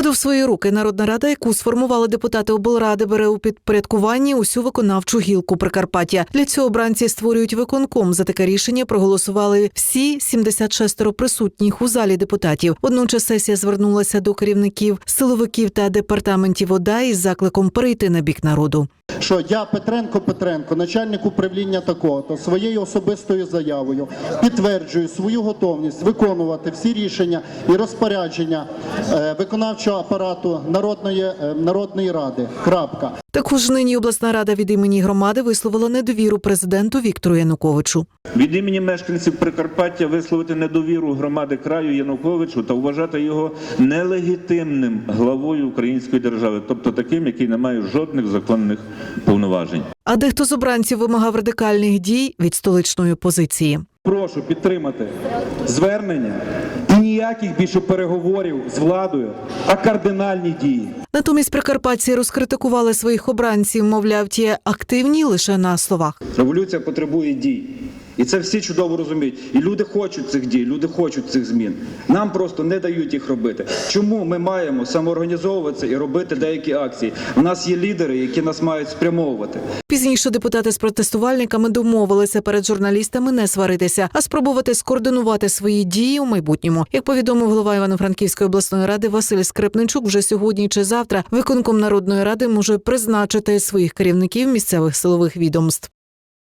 Владу в свої руки Народна рада, яку сформували депутати облради, бере у підпорядкуванні усю виконавчу гілку Прикарпаття. Для цього бранці створюють виконком. За таке рішення проголосували всі 76 присутніх у залі депутатів. Одночасно сесія звернулася до керівників силовиків та департаментів ОДА із закликом перейти на бік народу. Що я Петренко Петренко, начальник управління такого, то своєю особистою заявою підтверджую свою готовність виконувати всі рішення і розпорядження е, виконавчого апарату Народної, е, Народної ради. Крапка. Також нині обласна рада від імені громади висловила недовіру президенту Віктору Януковичу. Від імені мешканців Прикарпаття висловити недовіру громади краю Януковичу та вважати його нелегітимним главою української держави, тобто таким, який не має жодних законних повноважень. А дехто з обранців вимагав радикальних дій від столичної опозиції. Прошу підтримати звернення і ніяких більше переговорів з владою, а кардинальні дії. Натомість прикарпатці розкритикували своїх обранців, мовляв, ті активні лише на словах. Революція потребує дій. І це всі чудово розуміють. І люди хочуть цих дій, люди хочуть цих змін. Нам просто не дають їх робити. Чому ми маємо самоорганізовуватися і робити деякі акції? У нас є лідери, які нас мають спрямовувати. Пізніше депутати з протестувальниками домовилися перед журналістами не сваритися, а спробувати скоординувати свої дії у майбутньому. Як повідомив голова Івано-Франківської обласної ради Василь Скрипничук, вже сьогодні чи завтра виконком народної ради може призначити своїх керівників місцевих силових відомств.